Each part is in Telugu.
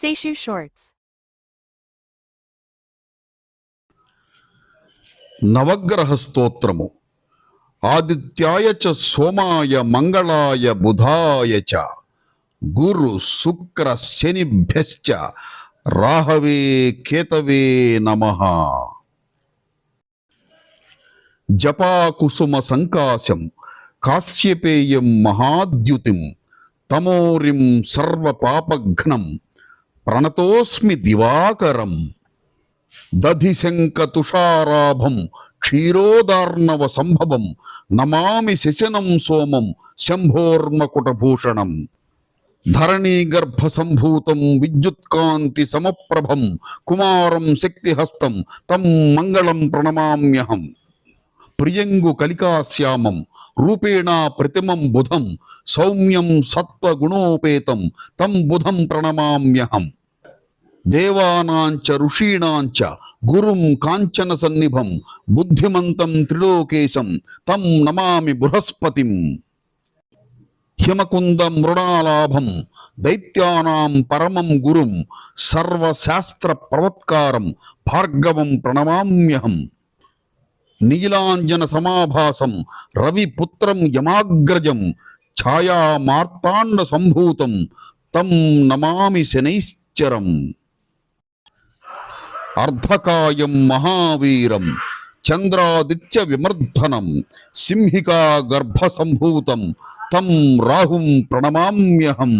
Seishu Shorts. నవగ్రహ స్తోత్రము ఆదిత్యాయ చ సోమాయ మంగళాయ బుధాయ చ గురు శుక్ర శనిభ్యశ్చ రాహవే కేతవే నమ జపాకుసుమ సంకాశం కాశ్యపేయం మహాద్యుతిం తమోరిం సర్వపాపఘ్నం ప్రణతోస్మి దివాకరం దధిశంక తుషారాభం క్షీరోదార్ణవ సంభవం నమామి శశనం సోమం శంభోర్మకుటభూషణం. ధరణీగర్భ సంభూతం విద్యుత్కాంతి సమప్రభం కుమారం శక్తిహస్తం తం మంగళం ప్రణమామ్యహం. ప్రియంగు కలికాశ్యామం రూపేణ ప్రతిమం బుధం సౌమ్యం సత్వగుణోపేతం తం బుధం ప్రణమామ్యహం. దేవానాంచ ఋషీణాంచ గురుం కాంచన సన్నిభం బుద్ధిమంతం త్రిలోకేశం తం నమామి బృహస్పతిం. హిమకుంద మృణాలాభం దైత్యానాం పరమం గురుం సర్వశాస్త్ర ప్రవత్కారం భార్గవం ప్రణమామ్యహం. నీలాంజన సమాభాసం రవిపుత్రం యమాగ్రజం ఛాయా మార్తాండ సంభూతం తం నమామి శనైశ్చరం. అర్ధకాయం మహావీరం చంద్రాదిత్య విమర్ధనం సింహికా గర్భ సంభూతం తం రాహుం ప్రణమామ్యహం.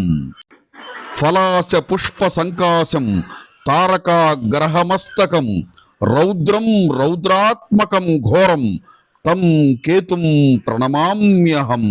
ఫలాశ పుష్ప సంకాశం తారకా గ్రహమస్తకం రౌద్రం రౌద్రాత్మకం ఘోరం తం కేతుం ప్రణమామ్యహం